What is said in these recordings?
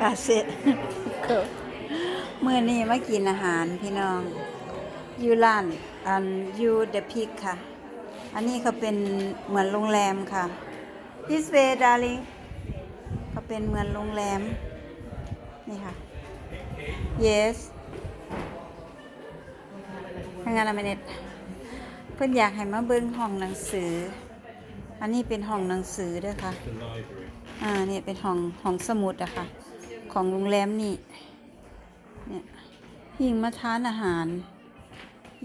กาเซ็ตมื่อนี้มากินอาหารพี่น้องอยูร้านอันยูเดอะพิกค่ะ อันนี้เขาเป็นเหมือนโรงแรมค่ะ This way darling เขาเป็นเหมือนโรงแรม นี่ค่ะ yes ทางานอเมเนตเพื่อนอยากให้มาเบิ้งห้องหนังสือ อันนี้เป็นห้องหนังสือเด้วยค่ะ The library. อ่าเนี่ยเป็นห้องห้องสมุดอะค่ะ ของโรงแรมนี่ เนี่ยพี่หญิงมาทานอาหาร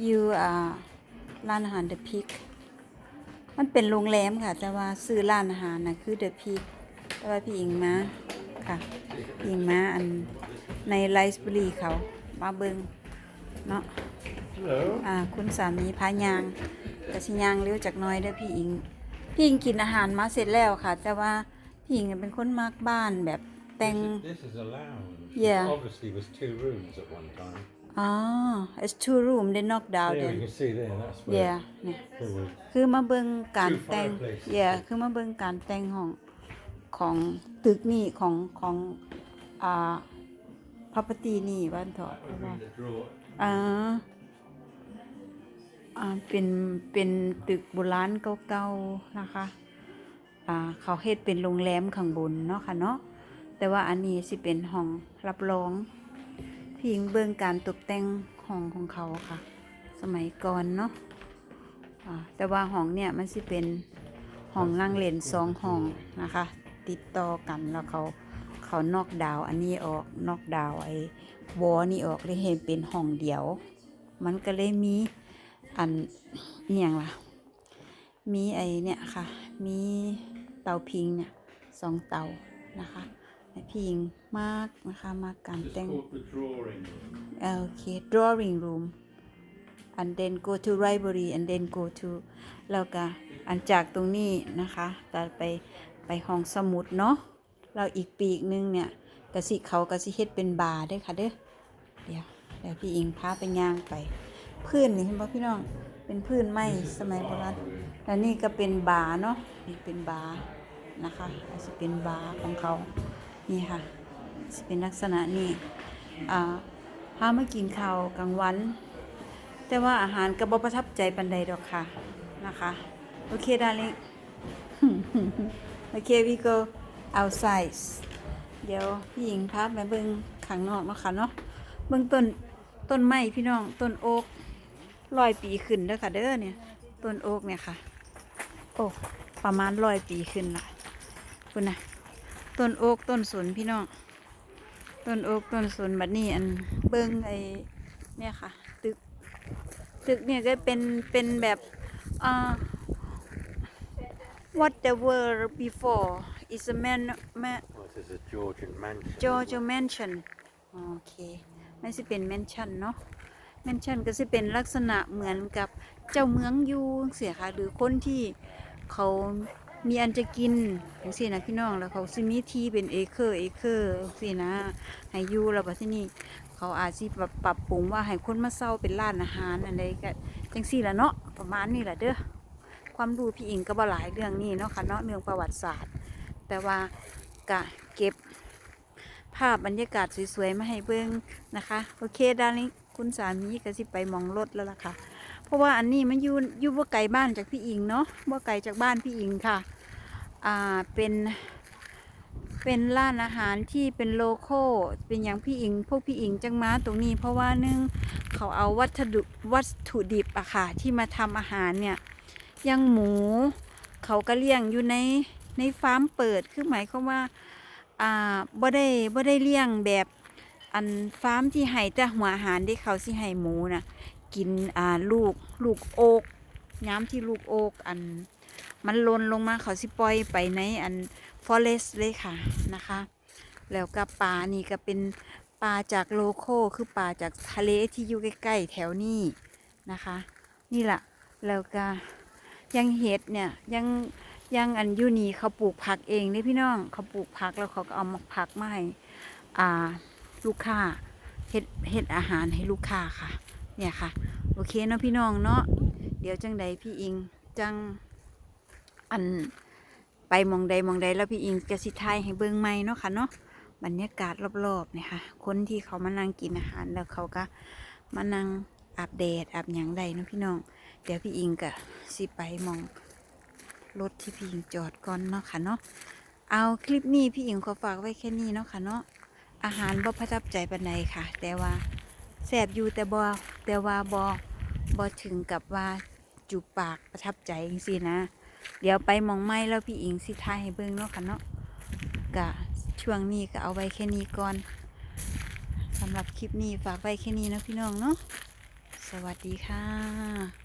อยู่อ่าร้านอาหาร The Peak มันเป็นโรงแรมค่ะ แต่ว่าซื้อร้านอาหารนะคือ The Peak แต่ว่าพี่หญิงมาค่ะพี่หญิงมาอันในไลฟ์บุรีเขามาเบิงเนาะ Hello. อ่าคุณสามีพายางกระชิยางเลี้ยวจากหน้อยเด้อพี่อิง พี่อิงกินอาหารมาเสร็จแล้วค่ะ แต่ว่าพี่อิงเป็นคนมากบ้านแบบ แต่ง This is a lounge. Yeah. It obviously was two rooms at one time. อ๋อ it's two room they knock down There then you can see there. That's where yeah เนี่ย there was คือมาเบิ่งการ Two แต่ง fireplaces. yeah คือมาเบิ่งการแต่งของของตึกนี่ของของอ่า property นี่บ้านเถาะ that would be the drawer. อ่าอ่าเป็นเป็นตึกโบราณเก่าๆนะคะ อ่า เขาเฮ็ดเป็นโรงแรมข้างบนเนาะค่ะเนาะ แต่ว่าอันนี้สิเป็นห้องรับรองพิงเบิ่งการตกแต่งห้องของเขาค่ะ สมัยก่อนเนาะแต่ว่าห้องเนี่ยมันสิเป็นห้องนั่งเล่นสองห้องนะคะ ติดต่อกันแล้วเขาเขานอกดาวอันนี้ออกนอกดาวไอ้วอนี่ออกเลยเห็นเป็นห้องเดียว มันก็เลยมีอันเอียงล่ะมีไอเนี่ยค่ะ มีเตาพิงเนี่ยสองเตานะคะ พี่หญิงมากนะคะมากการ It's แต่ง called the drawing room. โอเค drawing room and then go to library and then go to แล้วก็อันจากตรงนี้นะคะตัดไปไปห้องสมุดเนาะเราอีกปีกหนึงเนี่ยกสิเขากสิเฮ็ดเป็นบาร์เด้อค่ะเด้อเดี๋ยวเดี๋ยวพี่อิงพาไปย่างไป พื้นนี่เห็นป่ะพี่น้องเป็นพื้นไม้สมัยโบราณแล้วนี่ก็เป็นบาร์เนาะนี่เป็นบาร์นะคะอาจจะเป็นบาร์ของเขา นี่ค่ะจะเป็นลักษณะนี้อ่าพามากินข้าวกลางวัน แต่ว่าอาหารก็บ่ประทับใจปันใดดอกค่ะนะคะ โอเคดาริโอเค we go outside เดี๋ยวพี่หญิงพาไปเบิ่งข้างนอกนะค่ะเนาะเบิ่งต้นต้นไม้พี่น้องต้นโอ๊กร้อยปีขึ้นเด้อค่ะเด้อเนี่ยต้นโอ๊กเนี่ยค่ะ โอ้ประมาณร้อยปีขึ้นละคุณนะ ต้นโอ๊กต้นสนพี่น้อง ต้นโอ๊กต้นสนบัดนี้อันเบิ่งไอเนี่ยค่ะ ตึก ตึกเนี่ยก็เป็นเป็นแบบอ่า what there were before is a man, man Well, this is a Georgian mansion. Georgia mansion โอเคไม่ใช่เป็น mansion เนาะ mansion ก็จะเป็นลักษณะเหมือนกับเจ้าเมืองอยู่เสียค่ะ หรือคนที่เขา มีอันจะกินอย่างสินะพี่น้องแล้วเขาซิมีที่เป็นเอเคอร์เอเคอร์สินะให้ยู่แล้วบัดที่นี้เขาอาจสิปรับปรับปรุงว่าให้คนมาเศร้าเป็นร้านอาหารอะไรก็จังสี่ละเนาะประมาณนี้แหละเด้อความรู้พี่อิงก็บ่หลายเรื่องนี้เนาะค่ะเนาะเรื่องประวัติศาสตร์ แต่ว่ากะเก็บภาพบรรยากาศสวยๆมาให้เบิ่งนะคะโอเคดาริคุณสามีก็สิไปมองรถแล้วล่ะค่ะ เพราะว่าอันนี้มันอยู่อยู่บ่ไกลบ้านจากพี่อิงเนาะบ่ไกลจากบ้านพี่อิงค่ะ อ่าเป็นเป็นร้านอาหารที่เป็นโลโก้เป็นอย่างพี่อิง พวกพี่อิงจังมาตรงนี้ เพราะว่านึงเขาเอาวัตถุวัตถุดิบอะค่ะที่มาทำอาหารเนี่ยยังหมู เขาก็เลี้ยงอยู่ในในฟาร์มเปิดคือหมายความว่าอ่าบ่ได้บ่ได้เลี้ยงแบบอันฟาร์มที่ให้แต่หัวอาหารที่เขาสิให้หมูน่ะกินอ่าลูกลูกโอก ย้ำที่ลูกโอกอันมันลนลงมาเขาสิปล่อยไปในอันฟอเรสเลยค่ะนะคะ แล้วก็ปลานี่ก็เป็นปลาจากโลโคคือปลาจากทะเลที่อยู่ใกล้ๆแถวนี้นะคะ นี่แหละแล้วก็ยังเห็ดเนี่ยยังยังอันยูนีเขาปลูกผักเองนี่พี่น้องเขาปลูกผักแล้วเขาก็เอามาผักมาให้อ่าลูกค้าเห็ดเห็ดอาหารให้ลูกค้าค่ะ เนี่ยค่ะ โอเคเนาะพี่น้องเนาะ ดี๋ยวจังใดพี่อิงจังอันไปมองใดมองใดแล้วพี่อิงจะสิทายให้เบิ่งใหม่เนาะค่ะเนาะบรรยากาศรอบๆเนี่ยค่ะคนที่เขามานั่งกินอาหารแล้วเขาก็มานั่งอาบแดดอาบหยังใดเนาะพี่น้อง เดี๋ยวพี่อิงก็สิไปมองรถที่พี่อิงจอดก่อนเนาะค่ะเนาะเอาคลิปนี้พี่อิงขอฝากไว้แค่นี้เนาะค่ะเนาะอาหารบ่ประทับใจปานใดค่ะ แต่ว่าแซ่บอยู่แต่บ่แต่ว่าบ่บ่ถึงกับว่า จุปากประทับใจจังสินะ เดี๋ยวไปมองไม้แล้วพี่อิงสิทายให้เบิ่งเนาะค่ะเนาะกะช่วงนี้ก็เอาไว้แค่นี้ก่อนสำหรับคลิปนี้ฝากไว้แค่นี้นะพี่น้องเนาะสวัสดีค่ะ